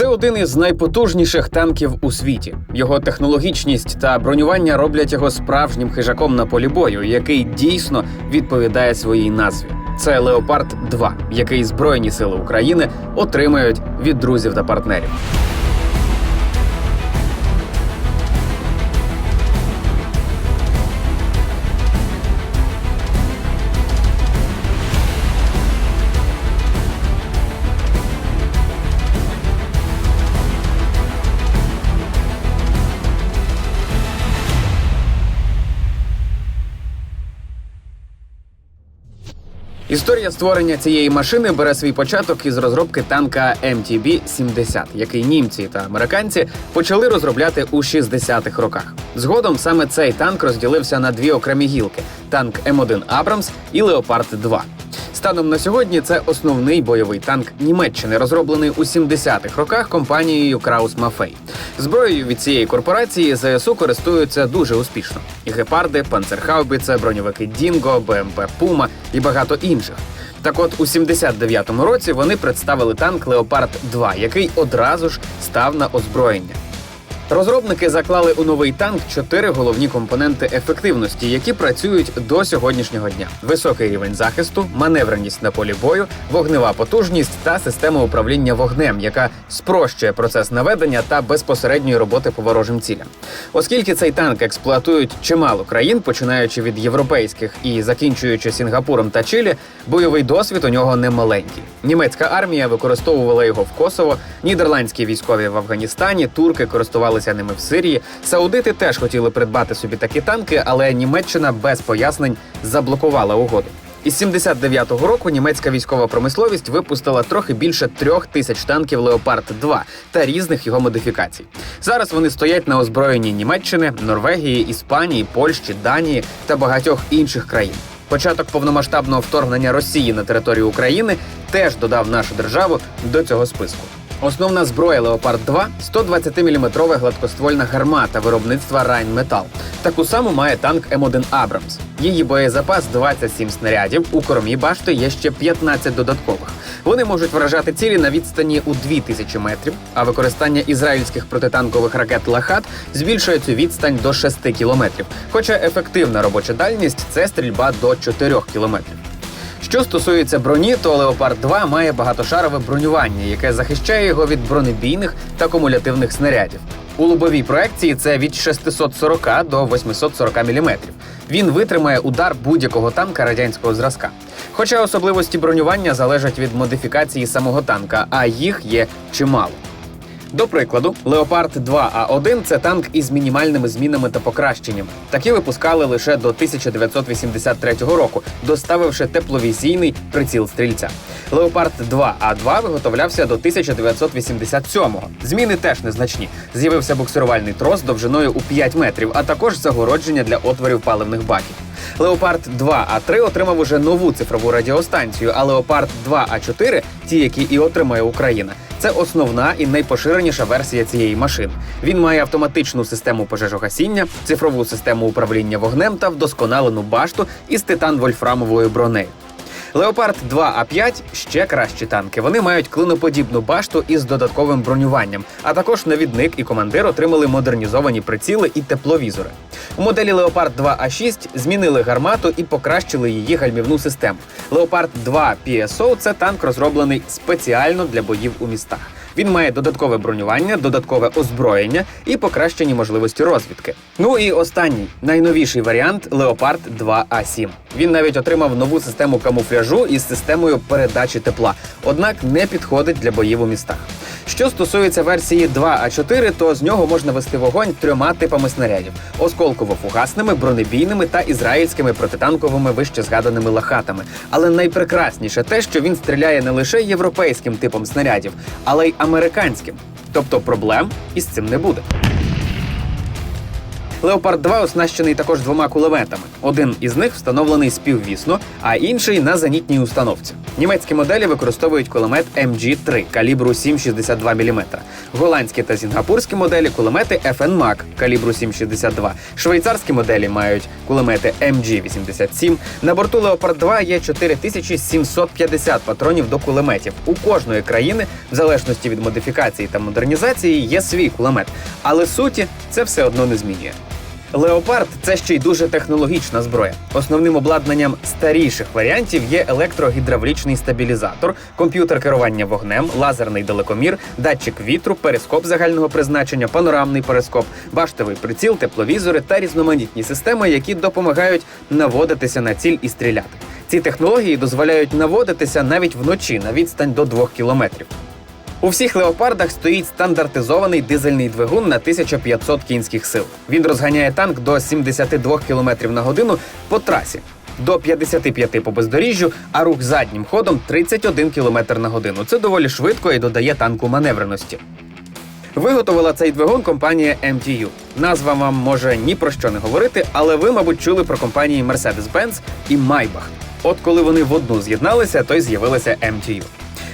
Це один із найпотужніших танків у світі. Його технологічність та бронювання роблять його справжнім хижаком на полі бою, який дійсно відповідає своїй назві. Це Леопард 2 який Збройні сили України отримають від друзів та партнерів. Історія створення цієї машини бере свій початок із розробки танка MTB-70, який німці та американці почали розробляти у 60-х роках. Згодом саме цей танк розділився на дві окремі гілки: танк М1 Абрамс і Леопард 2 Станом на сьогодні це основний бойовий танк Німеччини, розроблений у 70-х роках компанією Краус Мафей. Зброєю від цієї корпорації ЗСУ користуються дуже успішно: і гепарди, панцерхаубіце, броньовики Дінго, БМП Пума і багато інших. Так от у 79-му році вони представили танк Леопард 2 який одразу ж став на озброєння. Розробники заклали у новий танк чотири головні компоненти ефективності, які працюють до сьогоднішнього дня: високий рівень захисту, маневреність на полі бою, вогнева потужність та система управління вогнем, яка спрощує процес наведення та безпосередньої роботи по ворожим цілям. Оскільки цей танк експлуатують чимало країн, починаючи від європейських і закінчуючи Сінгапуром та Чилі, бойовий досвід у нього немаленький. Німецька армія використовувала його в Косово, нідерландські військові в Афганістані, турки користувалися ними в Сирії. Саудити теж хотіли придбати собі такі танки, але Німеччина без пояснень заблокувала угоду. Із 79-го року німецька військова промисловість випустила трохи більше трьох тисяч танків Леопард 2 та різних його модифікацій. Зараз вони стоять на озброєнні Німеччини, Норвегії, Іспанії, Польщі, Данії та багатьох інших країн. Початок повномасштабного вторгнення Росії на територію України теж додав нашу державу до цього списку. Основна зброя Леопард 2 120-мм гладкоствольна гармата виробництва Rheinmetall. Таку саму має танк М1 Абрамс. Її боєзапас 27 снарядів. У кормі башти є ще 15 додаткових. Вони можуть вражати цілі на відстані у 2000 метрів. А використання ізраїльських протитанкових ракет Лахат збільшує цю відстань до 6 кілометрів. Хоча ефективна робоча дальність це стрільба до 4 кілометрів. Що стосується броні, то Леопард 2 має багатошарове бронювання, яке захищає його від бронебійних та кумулятивних снарядів. У лобовій проекції це від 640 до 840 мм. Він витримає удар будь-якого танка радянського зразка. Хоча особливості бронювання залежать від модифікації самого танка, а їх є чимало. До прикладу, Леопард 2А1 це танк із мінімальними змінами та покращеннями. Такі випускали лише до 1983 року, доставивши тепловізійний приціл стрільця. Леопард 2А2 виготовлявся до 1987-го. Зміни теж незначні. З'явився буксирувальний трос довжиною у 5 метрів, а також загородження для отворів паливних баків. Леопард 2А3 отримав уже нову цифрову радіостанцію, а Леопард 2А4, ті, які і отримає Україна, це основна і найпоширеніша версія цієї машини. Він має автоматичну систему пожежогасіння, цифрову систему управління вогнем та вдосконалену башту із титан вольфрамовою бронею. Леопард 2А5 ще кращі танки. Вони мають клиноподібну башту із додатковим бронюванням, а також навідник і командир отримали модернізовані приціли і тепловізори. У моделі Леопард 2А6 змінили гармату і покращили її гальмівну систему. Леопард 2 PSO – це танк, розроблений спеціально для боїв у містах. Він має додаткове бронювання, додаткове озброєння і покращені можливості розвідки. Ну і останній найновіший варіант Леопард 2А7. Він навіть отримав нову систему камуфляжу із системою передачі тепла, однак не підходить для боїв у містах. Що стосується версії 2А4, то з нього можна вести вогонь трьома типами снарядів: осколково-фугасними, бронебійними та ізраїльськими протитанковими вище згаданими лахатами. Але найпрекрасніше те, що він стріляє не лише європейським типом снарядів, але й американським. Тобто проблем із цим не буде. Леопард 2 оснащений також двома кулеметами. Один із них встановлений співвісно, а інший на зенітній установці. Німецькі моделі використовують кулемет MG3 калібру 7,62 мм. Голландські та сінгапурські моделі кулемети FN Mag калібру 7,62. Швейцарські моделі мають кулемети MG87. На борту Леопард 2 є 4750 патронів до кулеметів. У кожної країни, в залежності від модифікації та модернізації, є свій кулемет, але суті це все одно не змінює. Леопард це ще й дуже технологічна зброя. Основним обладнанням старіших варіантів є електрогідравлічний стабілізатор, комп'ютер керування вогнем, лазерний далекомір, датчик вітру, перископ загального призначення, панорамний перископ, баштовий приціл, тепловізори та різноманітні системи, які допомагають наводитися на ціль і стріляти. Ці технології дозволяють наводитися навіть вночі на відстань до 2 кілометрів. У всіх леопардах стоїть стандартизований дизельний двигун на 1500 кінських сил. Він розганяє танк до 72 км на годину по трасі, до 55 по бездоріжжю, а рух заднім ходом 31 км на годину. Це доволі швидко і додає танку маневреності. Виготовила цей двигун компанія MTU. Назва вам може ні про що не говорити, але ви, мабуть, чули про компанії Mercedes-Benz і Maybach. От коли вони в одну з'єдналися, то й з'явилася MTU.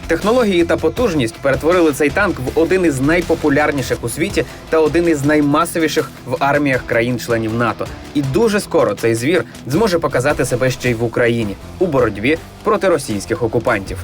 Технології та потужність перетворили цей танк в один із найпопулярніших у світі та один із наймасовіших в арміях країн-членів НАТО. І дуже скоро цей звір зможе показати себе ще й в Україні у боротьбі проти російських окупантів.